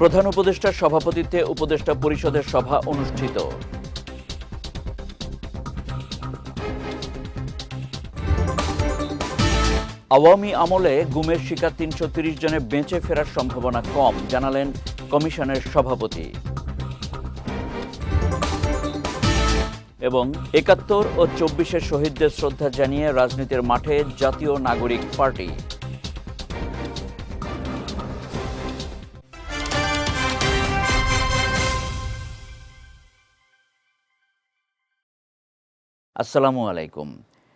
প্রধান উপদেষ্টার সভাপতিত্বে উপদেষ্টা পরিষদের সভা অনুষ্ঠিত। আওয়ামী আমলে গুমের শিকার তিনশো জনে বেঁচে ফেরার সম্ভাবনা কম, জানালেন কমিশনের সভাপতি। এবং একাত্তর ও চব্বিশের শহীদদের শ্রদ্ধা জানিয়ে রাজনীতির মাঠে জাতীয় নাগরিক পার্টি। আসসালামু আলাইকুম।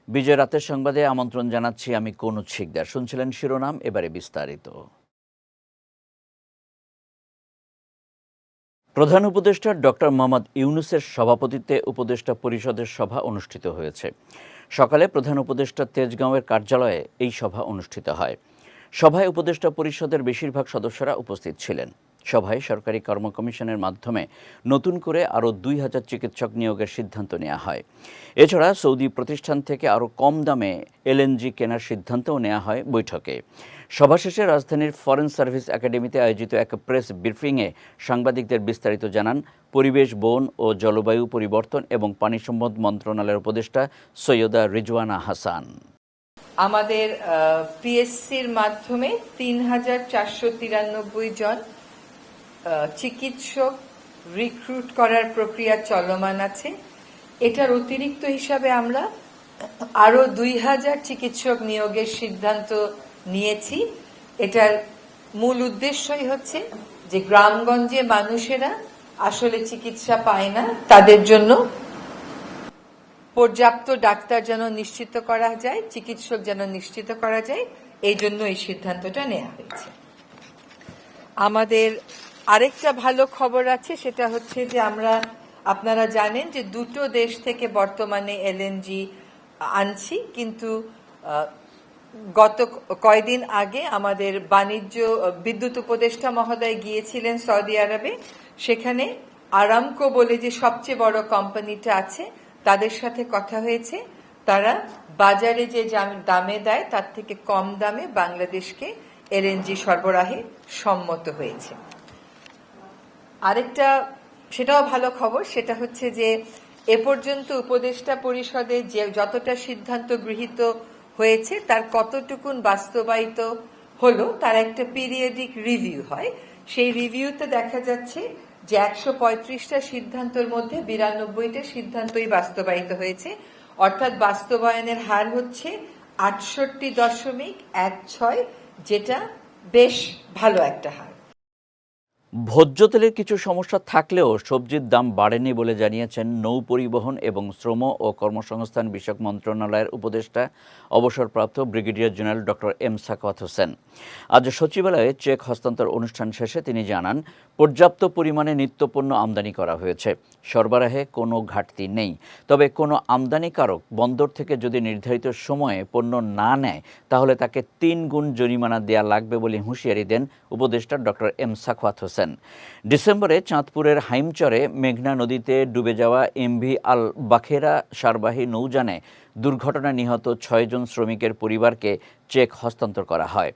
বিজয় রাতের সংবাদে আমন্ত্রণ জানাচ্ছি আমি কনুজ শিকদার শুনছিলেন শিরোনাম, এবারে বিস্তারিত। প্রধান উপদেষ্টা ডক্টর মোহাম্মদ ইউনুসের সভাপতিত্বে উপদেষ্টা পরিষদের সভা অনুষ্ঠিত হয়েছে। সকালে প্রধান উপদেষ্টা তেজগাঁওয়ের কার্যালয়ে এই সভা অনুষ্ঠিত হয়। সভায় উপদেষ্টা পরিষদের বেশিরভাগ সদস্যরা উপস্থিত ছিলেন। সভায় সরকারি কর্ম কমিশনের মাধ্যমে নতুন করে আরও দুই হাজার চিকিৎসক নিয়োগের সিদ্ধান্ত নেওয়া হয়। এছাড়া সৌদি প্রতিষ্ঠান থেকে আরও কম দামে এলএনজি কেনার সিদ্ধান্তও নেওয়া হয় বৈঠকে। সভা শেষে রাজধানীর ফরেন সার্ভিস একাডেমিতে আয়োজিত এক প্রেস ব্রিফিংয়ে সাংবাদিকদের বিস্তারিত জানান পরিবেশ, বন ও জলবায়ু পরিবর্তন এবং পানি সম্পদ মন্ত্রণালয়ের উপদেষ্টা সৈয়দা রিজওয়ানা হাসান। আমাদের পিএসসির মাধ্যমে তিন হাজার চারশো তিরানব্বই জন চিকিৎসক রিক্রুট করার প্রক্রিয়া চলমান আছে। এটার অতিরিক্ত হিসাবে আমরা আরও দুই হাজার চিকিৎসক নিয়োগের সিদ্ধান্ত নিয়েছি। এটার মূল উদ্দেশ্যই হচ্ছে যে গ্রামগঞ্জে মানুষেরা আসলে চিকিৎসা পায় না, তাদের জন্য পর্যাপ্ত ডাক্তার যেন নিশ্চিত করা যায়, চিকিৎসক যেন নিশ্চিত করা যায়, এই জন্য এই সিদ্ধান্তটা নেওয়া হয়েছে। আমাদের আরেকটা ভালো খবর আছে, সেটা হচ্ছে যে আমরা, আপনারা জানেন যে দুটো দেশ থেকে বর্তমানে এলএনজি আনছি, কিন্তু গত কয়দিন আগে আমাদের বাণিজ্য, বিদ্যুৎ উপদেষ্টা মহোদয় গিয়েছিলেন সৌদি আরবে, সেখানে আরামকো বলে যে সবচেয়ে বড় কোম্পানিটা আছে, তাদের সাথে কথা হয়েছে, তারা বাজারে যে দামে দেয়, তার থেকে কম দামে বাংলাদেশকে এলএনজি সরবরাহে সম্মত হয়েছে। আরেকটা, সেটাও ভালো খবর, সেটা হচ্ছে যে এ পর্যন্ত উপদেষ্টা পরিষদে যে যতটা সিদ্ধান্ত গৃহীত হয়েছে, তার কতটুকুন বাস্তবায়িত হলো, তার একটা পিরিয়ডিক রিভিউ হয়। সেই রিভিউতে দেখা যাচ্ছে যে একশো পঁয়ত্রিশটা সিদ্ধান্তের মধ্যে বিরানব্বইটা সিদ্ধান্তই বাস্তবায়িত হয়েছে। অর্থাৎ বাস্তবায়নের হার হচ্ছে আটষট্টি দশমিক এক ছয়, যেটা বেশ ভালো একটা হার। ভোজ্য তেলের কিছু সমস্যা থাকলেও সবজির দাম বাড়েনি বলে জানিয়েছেন নৌ পরিবহন এবং শ্রম ও কর্মসংস্থান বিষয়ক মন্ত্রণালয়ের উপদেষ্টা অবসরপ্রাপ্ত brigadier general doctor M Sakhawat Hossain. আজ সচিবালয়ে চেক হস্তান্তর অনুষ্ঠান শেষে তিনি জানান, পর্যাপ্ত পরিমাণে নিত্যপণ্য আমদানি করা হয়েছে। সরবরাহে কোনো ঘাটতি নেই। তবে কোনো আমদানিকারক বন্দর থেকে যদি নির্ধারিত সময়ে পণ্য না নেয়, তাহলে তাকে তিন গুণ জরিমানা দেয়া লাগবে বলে হুঁশিয়ারি দেন উপদেষ্টা ডক্টর এম সাখাওয়াত হোসেন। ডিসেম্বরে চাঁদপুরের হাইমচরে মেঘনা নদীতে ডুবে যাওয়া এমভি আল বাখেরা সারবাহী নৌযানে দুর্ঘটনায় নিহত ছয়জন শ্রমিকের পরিবারকে চেক হস্তান্তর করা হয়।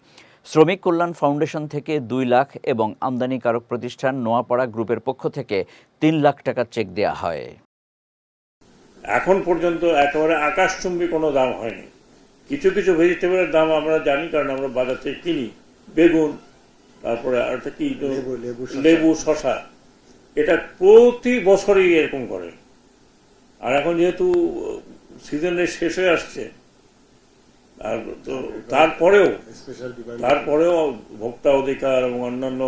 শ্রমিক কল্যাণ ফাউন্ডেশন থেকে দুই লাখ এবং আমদানিকারক প্রতিষ্ঠান নোয়াপাড়া গ্রুপের পক্ষ থেকে তিন লাখ টাকা চেক দেওয়া হয়। এখন পর্যন্ত একেবারে আকাশচুম্বী কোনো দাম হয়নি। কিছু কিছু ভেজিটেবলের দাম আমরা জানি কারণ আমরা বাজার থেকে কিনি। বেগুন তারপরে আর একটা কি লেবু শশা এটা প্রতি বছরই এরকম করে। আর এখন যেহেতু সিজনের শেষ হয়ে আসছে আর তো তারপরেও তারপরেও ভোক্তা অধিকার এবং অন্যান্য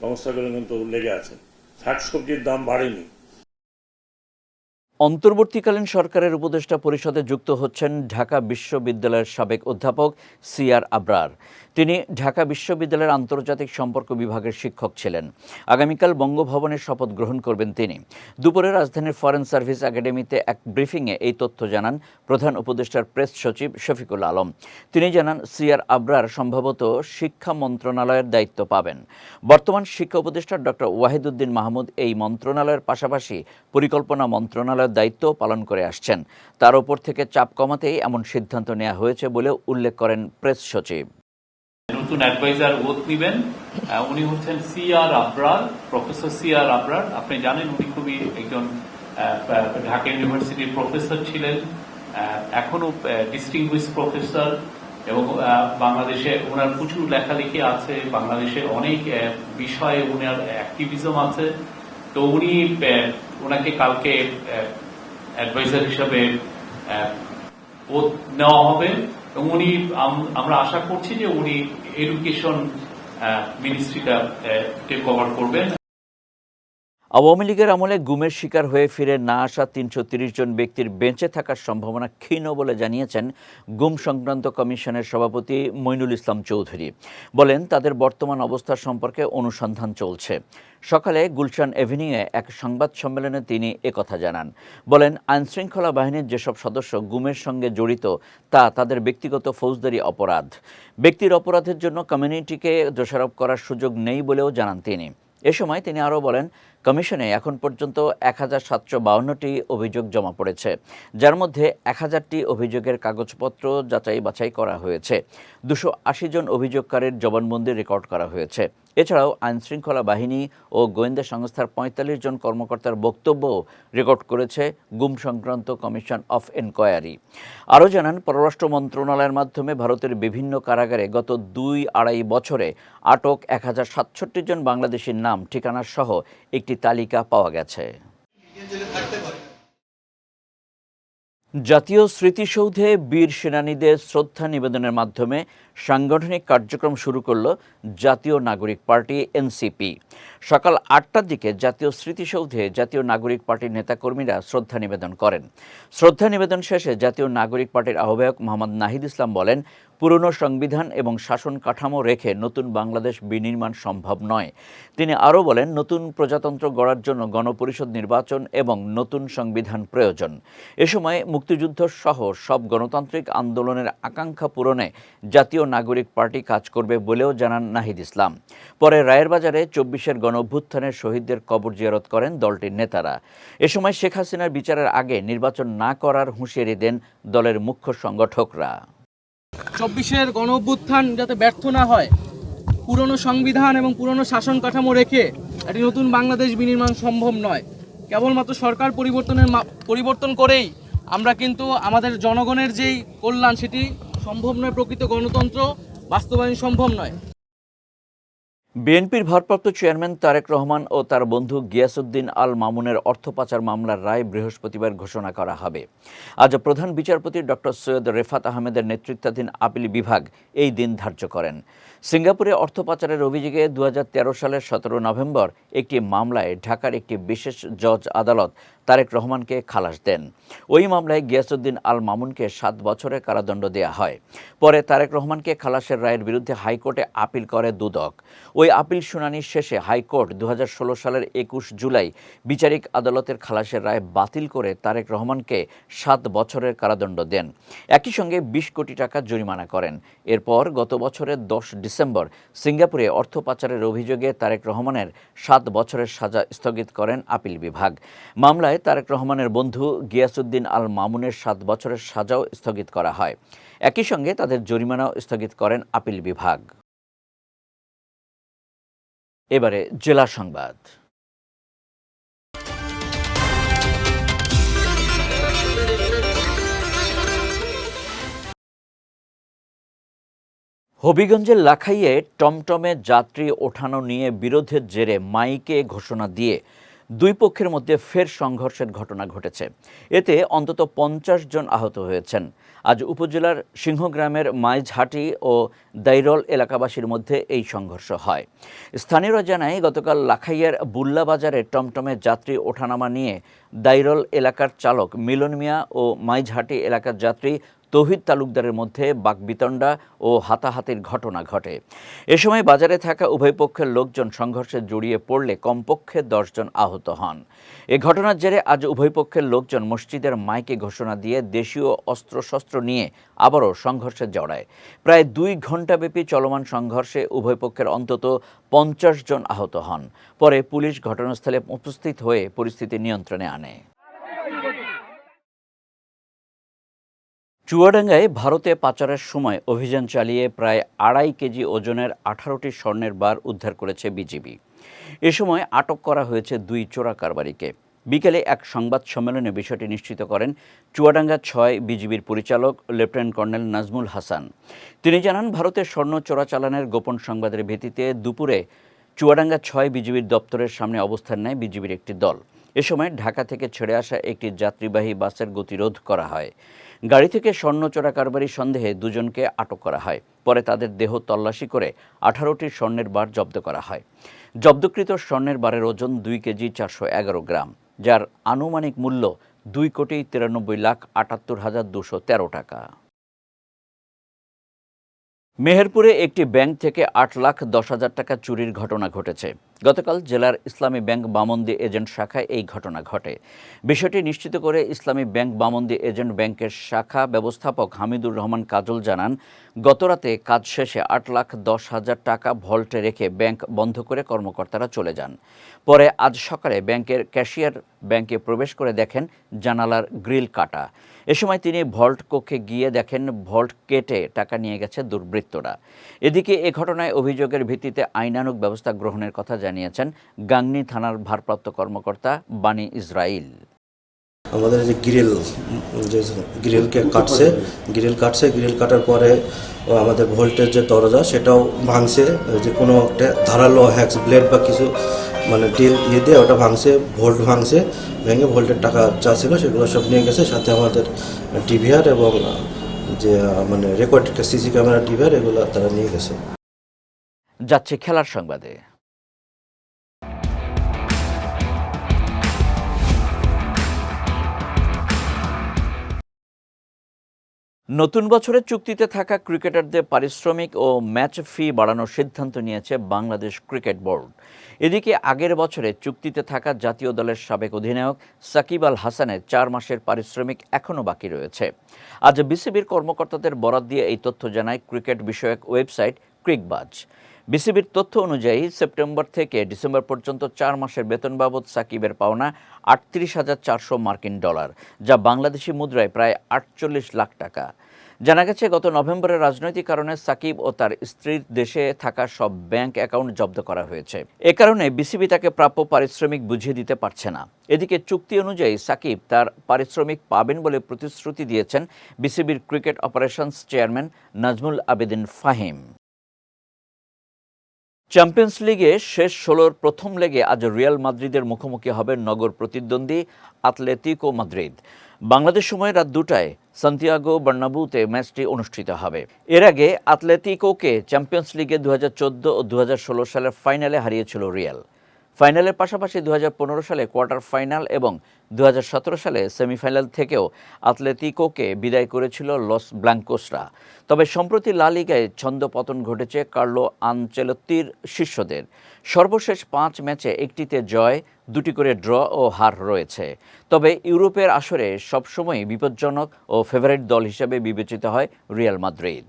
সংস্থাগুলো কিন্তু লেগে আছে। শাকসবজির দাম বাড়েনি। অন্তর্বর্তীকালীন সরকারের উপদেষ্টা পরিষদে যুক্ত হচ্ছেন ঢাকা বিশ্ববিদ্যালয়ের সাবেক অধ্যাপক সিআর আবরার। তিনি ঢাকা বিশ্ববিদ্যালয়ের আন্তর্জাতিক সম্পর্ক বিভাগের শিক্ষক ছিলেন। আগামীকাল বঙ্গভবনের শপথ গ্রহণ করবেন তিনি। দুপুরে রাজধানীর ফরেন সার্ভিস একাডেমিতে এক ব্রিফিংয়ে এই তথ্য জানান প্রধান উপদেষ্টার প্রেস সচিব শফিকুল আলম। তিনি জানান সিআর আবরার সম্ভবত শিক্ষা মন্ত্রণালয়ের দায়িত্ব পাবেন। বর্তমান শিক্ষা উপদেষ্টা ডক্টর ওয়াহিদুদ্দিন মাহমুদ এই মন্ত্রণালয়ের পাশাপাশি পরিকল্পনা মন্ত্রণালয়ের দায়িত্ব পালন করে আসছেন। তার ওপর থেকে চাপ কমাতেই এমন সিদ্ধান্ত নেওয়া হয়েছে বলে উল্লেখ করেন প্রেস সচিব। নতুন অ্যাডভাইজার ওথ নিবেন। উনি হচ্ছেন C R Abrar, professor C R Abrar. আপনি জানেন উনি খুবই একজন ঢাকা ইউনিভার্সিটির প্রফেসর ছিলেন। এখনও ডিস্টিংগুইশ প্রফেসর এবং বাংলাদেশে ওনার প্রচুর লেখালেখি আছে। বাংলাদেশে অনেক বিষয়ে ওনার অ্যাক্টিভিজম আছে। তো উনি ওনাকে কালকে অ্যাডভাইজার হিসাবে ওথ নেওয়া হবে। এবং উনি আমরা আশা করছি যে উনি এডুকেশন মিনিস্ট্রিটা কভার করবেন। আওয়ামী লীগের আমলে গুমের শিকার হয়ে ফিরে না আসা তিনশো জন ব্যক্তির বেঁচে থাকার সম্ভাবনা ক্ষীণ বলে জানিয়েছেন গুম সংক্রান্ত কমিশনের সভাপতি মইনুল ইসলাম চৌধুরী। বলেন, তাদের বর্তমান অবস্থা সম্পর্কে অনুসন্ধান চলছে। সকালে গুলশান এভিনিউয়ে এক সংবাদ সম্মেলনে তিনি একথা জানান। বলেন, আইনশৃঙ্খলা বাহিনীর যেসব সদস্য গুমের সঙ্গে জড়িত, তা তাদের ব্যক্তিগত ফৌজদারি অপরাধ। ব্যক্তির অপরাধের জন্য কমিউনিটিকে দোষারোপ করার সুযোগ নেই বলেও জানান তিনি। এ সময় তিনি আরও বলেন কমিশনে এখন পর্যন্ত এক হাজার সাতশো বাউন্নটি অভিযোগ জমা পড়েছে, যার মধ্যে এক হাজারটি অভিযোগের কাগজপত্র যাচাই বাছাই করা হয়েছে। দুশো আশি জন অভিযোগকারীর জবানবন্দি রেকর্ড করা হয়েছে। এছাড়াও আইনশৃঙ্খলা বাহিনী ও গোয়েন্দা সংস্থার পঁয়তাল্লিশ জন কর্মকর্তার বক্তব্য রেকর্ড করেছে গুম সংক্রান্ত কমিশন অফ এনকোয়ারি। আরও জানান, পররাষ্ট্র মন্ত্রণালয়ের মাধ্যমে ভারতের বিভিন্ন কারাগারে গত দুই আড়াই বছরে আটক এক হাজার সাতষট্টি জন বাংলাদেশির নাম, ঠিকানা সহ একটি তালিকা পাওয়া গেছে। জাতীয় স্মৃতিসৌধে বীর সেনানীদের শ্রদ্ধা নিবেদনের মাধ্যমে সাংগঠনিক কার্যক্রম শুরু করল জাতীয় নাগরিক পার্টি এনসিপি। সকাল আটটার দিকে জাতীয় স্মৃতিসৌধে জাতীয় নাগরিক পার্টির নেতাকর্মীরা শ্রদ্ধা নিবেদন করেন। শ্রদ্ধা নিবেদন শেষে জাতীয় নাগরিক পার্টির আহ্বায়ক মোহাম্মদ নাহিদ ইসলাম বলেন, পুরনো সংবিধান এবং শাসন কাঠামো রেখে নতুন বাংলাদেশ বিনির্মাণ সম্ভব নয়। তিনি আরও বলেন, নতুন প্রজাতন্ত্র গড়ার জন্য গণপরিষদ নির্বাচন এবং নতুন সংবিধান প্রয়োজন। এ সময় মুক্তিযুদ্ধ সহ সব গণতান্ত্রিক আন্দোলনের আকাঙ্ক্ষা পূরণে জাতীয় নাগরিক পার্টি কাজ করবে বলেও জানান নাহিদ ইসলাম। পরে রায়ের বাজারে চব্বিশের গণ অভ্যুত্থানের শহীদদের কবর জিয়ারত করেন দলটির নেতারা। এ সময় শেখ হাসিনার বিচারের আগে নির্বাচন না করার হুঁশিয়ারি দেন দলের মুখ্য সংগঠকরা। চব্বিশের গণ অভ্যুত্থান যাতে ব্যর্থ না হয়, পুরনো সংবিধান এবং পুরনো শাসন কাঠামো রেখে একটি নতুন বাংলাদেশ বিনির্মাণ সম্ভব নয়। কেবলমাত্র সরকার পরিবর্তনের পরিবর্তন করেই আমরা কিন্তু আমাদের জনগণের যেই কল্যাণ সেটি সম্ভব নয় প্রকৃত গণতন্ত্র, বাস্তবায়ন সম্ভব নয়। বিএনপির ভারপ্রাপ্ত চেয়ারম্যান তারেক রহমান ও তার বন্ধু গিয়াসুদ্দিন আল মামুনের অর্থ পাচার মামলার রায় বৃহস্পতিবার ঘোষণা করা হবে। আজ প্রধান বিচারপতি ডক্টর সৈয়দ রেফাত আহমেদের নেতৃত্বাধীন আপিল বিভাগ এই দিন ধার্য করেন। সিঙ্গাপুরে অর্থ পাচারের অভিযোগে দু হাজার তেরো সালের সতেরো নভেম্বর একটি মামলায় ঢাকার একটি বিশেষ জজ আদালত তারেক রহমানকে খালাস দেন। ওই মামলায় গিয়াসুদ্দিন আল মামুনকে সাত বছরের কারাদণ্ড দেওয়া হয়। পরে তারেক রহমানকে খালাসের রায়ের বিরুদ্ধে হাইকোর্টে আপিল করে দুদক। ওই আপিল শুনানির শেষে হাইকোর্ট দু হাজার ষোলো সালের একুশ জুলাই বিচারিক আদালতের খালাসের রায় বাতিল করে তারেক রহমানকে সাত বছরের কারাদণ্ড দেন। একই সঙ্গে বিশ কোটি টাকা জরিমানা করেন। এরপর গত বছরের দশ ডিসেম্বর সিঙ্গাপুরে অর্থ পাচারের অভিযোগে তারেক রহমানের সাত বছরের সাজা স্থগিত করেন আপিল বিভাগ। মামলায় তারেক রহমানের বন্ধু গিয়াসুদ্দিন আল মামুনের সাত বছরের সাজাও স্থগিত করা হয়। একই সঙ্গে তাদের জরিমানাও স্থগিত করেন আপিল বিভাগ। এবারে জেলা সংবাদ। হবিগঞ্জের লাখাইয়ে টমটমে যাত্রী ওঠানো নিয়ে বিরোধের জেরে মাইকে ঘোষণা দিয়ে দুই পক্ষের মধ্যে ফের সংঘর্ষের ঘটনা ঘটেছে। এতে অন্তত পঞ্চাশ জন আহত হয়েছেন। আজ উপজেলার সিংহগ্রামের মাইঝহাটি ও দাইরল এলাকাবাসীর মধ্যে এই সংঘর্ষ হয়। স্থানীয়রা জানায়, গতকাল লাখাইয়ের বুল্লা বাজারে টমটমে যাত্রী ওঠানামা নিয়ে দাইরল এলাকার চালক মিলন মিয়া ও মাইঝহাটি এলাকার যাত্রী তৌহিদ তালুকদারের মধ্যে বাকবিতণ্ডা ও হাতাহাতির ঘটনা ঘটে। এ সময় বাজারে থাকা উভয় পক্ষের লোকজন সংঘর্ষে জড়িয়ে পড়লে কমপক্ষে দশজন আহত হন। এ ঘটনার জেরে আজ উভয় পক্ষের লোকজন মসজিদের মাইকে ঘোষণা দিয়ে দেশীয় অস্ত্রশস্ত্র নিয়ে আবারও সংঘর্ষে জড়ায়। প্রায় দুই ঘণ্টাব্যাপী চলমান সংঘর্ষে উভয় পক্ষের অন্তত পঞ্চাশ জন আহত হন। পরে পুলিশ ঘটনাস্থলে উপস্থিত হয়ে পরিস্থিতি নিয়ন্ত্রণে আনে। চুয়াডাঙ্গায় ভারতে পাচারের সময় অভিযান চালিয়ে প্রায় আড়াই কেজি ওজনের আঠারোটি স্বর্ণের বার উদ্ধার করেছে বিজিবি। এ সময় আটক করা হয়েছে দুই চোরা কারবারিকে। বিকেলে এক সংবাদ সম্মেলনে বিষয়টি নিশ্চিত করেন চুয়াডাঙ্গা ছয় বিজিবির পরিচালক লেফটেন্যান্ট কর্নেল নাজমুল হাসান। তিনি জানান, ভারতের স্বর্ণ চোরাচালানের গোপন সংবাদের ভিত্তিতে দুপুরে চুয়াডাঙ্গা ছয় বিজিবির দপ্তরের সামনে অবস্থান নেয় বিজিবির একটি দল। এ সময় ঢাকা থেকে ছেড়ে আসা একটি যাত্রীবাহী বাসের গতিরোধ করা হয়। গাড়ি থেকে স্বর্ণ চোরা কারবারি সন্দেহে দুজনকে আটক করা হয়। পরে তাদের দেহ তল্লাশি করে আঠারোটি স্বর্ণের বার জব্দ করা হয়। জব্দকৃত স্বর্ণের বারের ওজন দুই কেজি চারশো এগারো গ্রাম, যার আনুমানিক মূল্য দুই কোটি তিরানব্বই লাখ আটাত্তর হাজার দুশো তেরো টাকা। মেহেরপুরে একটি ব্যাংক থেকে আট লাখ দশ হাজার টাকা চুরির ঘটনা ঘটেছে। গতকাল জেলার ইসলামী ব্যাংক বামন্দি এজেন্ট শাখায় এই ঘটনা ঘটে। বিষয়টি নিশ্চিত করে ইসলামী ব্যাংক বামন্দি এজেন্ট ব্যাংকের শাখা ব্যবস্থাপক হামিদুর রহমান কাজল জানান গতরাতে কাজ শেষে আট লাখ দশ হাজার টাকা ভল্টে রেখে ব্যাংক বন্ধ করে কর্মকর্তারা চলে যান। পরে আজ সকালে ব্যাংকের ক্যাশিয়ার ব্যাংকে প্রবেশ করে দেখেন জানালার গ্রিল কাটা। এ সময় তিনি ভল্ট কক্ষে গিয়ে দেখেন ভল্ট কেটে টাকা নিয়ে গেছে দুর্বৃত্তরা। এদিকে এ ঘটনায় অভিযোগের ভিত্তিতে আইনানুক ব্যবস্থা গ্রহণের কথা জানিয়েছেন গাংনী থানার ভারপ্রাপ্ত কর্মকর্তা বানী ইসরাইল। আমাদের যে গ্রিল, যে গ্রিলকে কাটছে, গ্রিল কাটছে, গ্রিল কাটার পরে আমাদের ভোল্টের যে দরজা, সেটাও ভাঙছে। যে কোনো একটা ধারালো হ্যাক্স ব্লেড বা কিছু মানে ডিল দিয়ে দিয়ে ওটা ভাঙছে ভোল্ট ভাঙছে, ভেঙে ভোল্টের টাকা যা ছিল সেগুলো সব নিয়ে গেছে। সাথে আমাদের টিভিআর এবং যে মানে রেকর্ড সিসি ক্যামেরা টিভিআর এগুলো তারা নিয়ে গেছে। যাচ্ছে খেলার সংবাদে। নতুন বছরের চুক্তিতে থাকা ক্রিকেটারদের পারিশ্রমিক ও ম্যাচ ফি বাড়ানোর সিদ্ধান্ত নিয়েছে বাংলাদেশ ক্রিকেট বোর্ড। এদিকে আগের বছরে চুক্তিতে থাকা জাতীয় দলের সাবেক অধিনায়ক সাকিব আল হাসানের চার মাসের পারিশ্রমিক এখনও বাকি রয়েছে। আজ বিসিবির কর্মকর্তাদের বরাদ দিয়ে এই তথ্য জানায় ক্রিকেট বিষয়ক ওয়েবসাইট ক্রিকবাজ। বিসিবির তথ্য অনুযায়ী সেপ্টেম্বর থেকে ডিসেম্বর পর্যন্ত চার মাসের বেতন বাবদ সাকিবের পাওনা আটত্রিশ হাজার চারশো মার্কিন ডলার, যা বাংলাদেশি মুদ্রায় প্রায় আটচল্লিশ লাখ টাকা। জানা গেছে, গত নভেম্বরে রাজনৈতিক কারণে সাকিব ও তার স্ত্রীর দেশে থাকা সব ব্যাংক অ্যাকাউন্ট জব্দ করা হয়েছে। এ কারণে বিসিবি তাকে প্রাপ্য পারিশ্রমিক বুঝিয়ে দিতে পারছে না। এদিকে চুক্তি অনুযায়ী সাকিব তার পারিশ্রমিক পাবেন বলে প্রতিশ্রুতি দিয়েছেন বিসিবির cricket operations chairman Nazmul Abedin Fahim. Champions লিগে শেষ ষোলোর প্রথম লেগে আজ রিয়াল মাদ্রিদের মুখোমুখি হবে নগর প্রতিদ্বন্দ্বী আতলেতিকো মাদ্রিদ বাংলাদেশ সময় রাত দুটায় সান্তিয়াগো বার্নাবুতে ম্যাচটি অনুষ্ঠিত হবে। এর আগে আতলেতিকোকে চ্যাম্পিয়ন্স লিগে দু হাজার চোদ্দ ও দু হাজার ষোলো সালের ফাইনালে হারিয়েছিল রিয়াল ফাইনালের পাশাপাশি দু হাজার পনেরো সালে কোয়ার্টার ফাইনাল এবং দু হাজার সতেরো সালে সেমিফাইনাল থেকেও আতলেতিকোকে বিদায় করেছিল লস ব্ল্যাঙ্কোসরা তবে সম্প্রতি লা লিগায় ছন্দপতন ঘটেছে কার্লো আনচেলত্তির শিষ্যদের। সর্বশেষ পাঁচ ম্যাচে একটিতে জয়, দুটি করে ড্র ও হার রয়েছে। তবে ইউরোপের আসরে সবসময় বিপজ্জনক ও ফেভারিট দল হিসেবে বিবেচিত হয় রিয়াল মাদ্রিদ।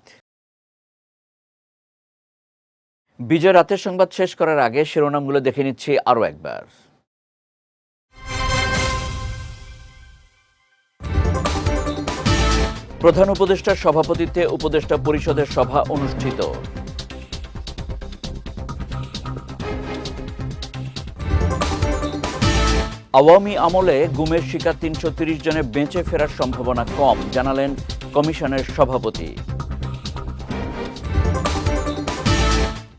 বিজয় রাতের সংবাদ শেষ করার আগে শিরোনামগুলো দেখে নিচ্ছি আরও একবার। প্রধান উপদেষ্টার সভাপতিত্বে উপদেষ্টা পরিষদের সভা অনুষ্ঠিত। আওয়ামী আমলে গুমের শিকার তিনশো তিরিশ জনে বেঁচে ফেরার সম্ভাবনা কম, জানালেন কমিশনের সভাপতি।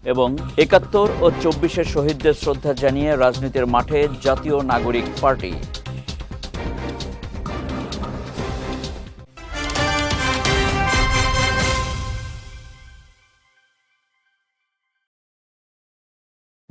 এবং একাত্তর ও চব্বিশের শহীদদের শ্রদ্ধা জানিয়ে রাজনীতির মাঠে জাতীয় নাগরিক পার্টি।